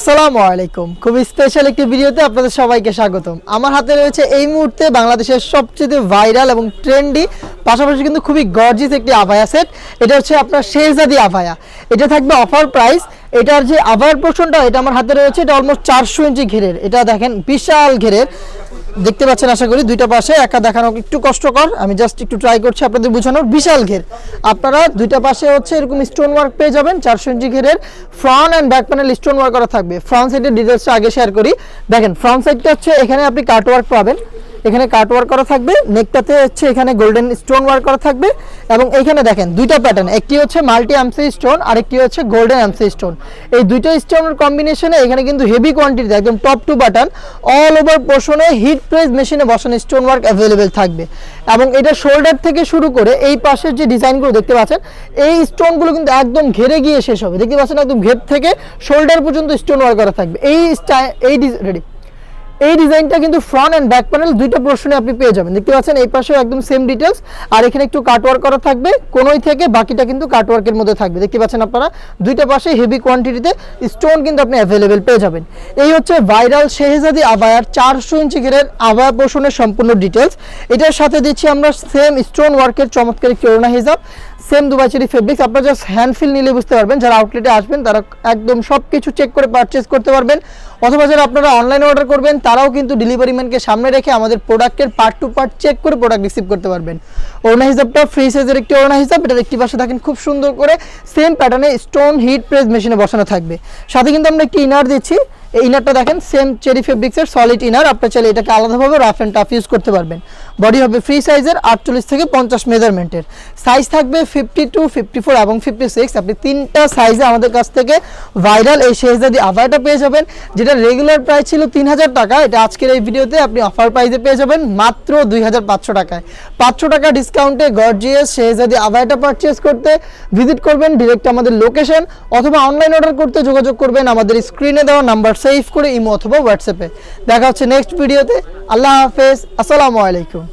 আসসালামু আলাইকুম। খুব স্পেশাল একটি ভিডিওতে আপনাদের সবাইকে স্বাগতম। আমার হাতে রয়েছে এই মুহূর্তে বাংলাদেশের সবচেয়ে ভাইরাল এবং ট্রেন্ডি পাশাপাশি কিন্তু খুবই গর্জিস একটি আভায়া সেট এটা হচ্ছে আপনার শেহজাদি আভায়া। এটা থাকবে অফার প্রাইস এটার যে আভায়ার পোর্শনটা এটা আমার হাতে রয়েছে। এটা অলমোস্ট চারশো ইঞ্চি ঘেরের। এটা দেখেন বিশাল ঘেরের। দেখতে পাচ্ছেন, আশা করি দুইটা পাশে একা দেখানো একটু কষ্টকর। আমি জাস্ট একটু ট্রাই করছি আপনাদের বোঝানোর বিশাল ঘের। আপনারা দুইটা পাশে হচ্ছে এরকম স্টোন ওয়ার্ক পেয়ে যাবেন চারশো ইঞ্চি ঘেরের front and back panel stone work করা থাকবে। ফ্রন্ট সাইডের ডিটেলসটা আগে শেয়ার করি। দেখেন ফ্রন্ট সাইডটা হচ্ছে এখানে আপনি কাট ওয়ার্ক পাবেন। এখানে কাট ওয়ার্ক করা থাকবে নেকটাতে হচ্ছে এখানে গোল্ডেন স্টোন ওয়ার্ক করা থাকবে এবং এখানে দেখেন দুইটা প্যাটার্ন একটি হচ্ছে মাল্টি অ্যামসি স্টোন আর একটি হচ্ছে গোল্ডেন অ্যামসি স্টোন এই দুইটা স্টোনের কম্বিনেশনে এখানে কিন্তু হেভি কোয়ান্টিটি একদম top to button all over পোর্শনে heat press মেশিনে বসানো স্টোন ওয়ার্ক অ্যাভেলেবেল থাকবে। এবং এটা শোল্ডার থেকে শুরু করে এই পাশের যে ডিজাইনগুলো দেখতে পাচ্ছেন, এই স্টোনগুলো কিন্তু একদম ঘেরে গিয়ে শেষ হবে। দেখতে পাচ্ছেন একদম ঘের থেকে শোল্ডার পর্যন্ত স্টোন ওয়ার্ক করা থাকবে। এই এই রেডি এই ডিজাইনটা কিন্তু ফ্রন্ট অ্যান্ড ব্যাক প্যানেল দুইটা পোর্শনে আপনি পেয়ে যাবেন। দেখতে পাচ্ছেন, এই পাশেও একদম সেম ডিটেলস আর এখানে একটু কাটওয়ার্ক করা থাকবে, কোনোই থেকে বাকিটা কিন্তু কাটওয়ার্কের মধ্যে থাকবে। দেখতে পাচ্ছেন আপনারা, দুইটা পাশে হেভি কোয়ান্টিটিতে স্টোন কিন্তু আপনি অ্যাভেলেবেল পেয়ে যাবেন। এই হচ্ছে ভাইরাল শেহজাদি আবায়ার, চারশো ইঞ্চি ঘেরের আবায়া পোর্শনের সম্পূর্ণ ডিটেলস এটার সাথে দিচ্ছি আমরা সেম স্টোন ওয়ার্কের চমৎকার ওড়না হিসাব সেম দুবাইচেরি ফেব্রিক্স আপনারা জাস্ট হ্যান্ড ফিল নিলে বুঝতে পারবেন, যারা আউটলেটে আসবেন, তারা একদম সব কিছু চেক করে পারচেস করতে পারবেন। অথবা যারা আপনারা অনলাইনে অর্ডার করবেন তারাও কিন্তু ডেলিভারি ম্যানকে সামনে রেখে আমাদের প্রোডাক্টের পার্ট টু পার্ট চেক করে প্রোডাক্ট রিসিভ করতে পারবেন। ওড়না হিসাবটা ফ্রি সাইজের একটি ওড়না হিসাব এটা একটি পাশে থাকেন খুব সুন্দর করে সেম প্যাটার্নে স্টোন হিট প্রেস মেশিনে বসানো থাকবে। সাথে কিন্তু আমরা একটি ইনার দিচ্ছি। এই ইনারটা দেখেন সেম চেরি ফেব্রিক্সের সলিড ইনার আপনার চাইলে এটাকে আলাদাভাবে রাফ অ্যান্ড টাফ ইউজ করতে পারবেন। বডি হবে ফ্রি সাইজের আটচল্লিশ থেকে পঞ্চাশ মেজারমেন্টের সাইজ থাকবে ফিফটি টু ফিফটি ফোর এবং ফিফটি সিক্স আপনি তিনটা সাইজে আমাদের কাছ থেকে ভাইরাল এই শেহজাদি আভারটা পেয়ে যাবেন, যেটা রেগুলার প্রাইস ছিল তিন হাজার টাকা। এটা আজকের এই ভিডিওতে আপনি অফার প্রাইসে পেয়ে যাবেন মাত্র দুই হাজার পাঁচশো টাকায়। পাঁচশো টাকা ডিসকাউন্টে গর্জিয়াস শেহজাদি আভারটা পারচেস করতে ভিজিট করবেন ডিরেক্ট আমাদের লোকেশন অথবা অনলাইন অর্ডার করতে যোগাযোগ করবেন। আমাদের স্ক্রিনে দেওয়া নাম্বার সেভ করে ইমো অথবা হোয়াটসঅ্যাপে দেখা হচ্ছে নেক্সট ভিডিওতে আল্লাহ হাফেজ। আসসালামু আলাইকুম।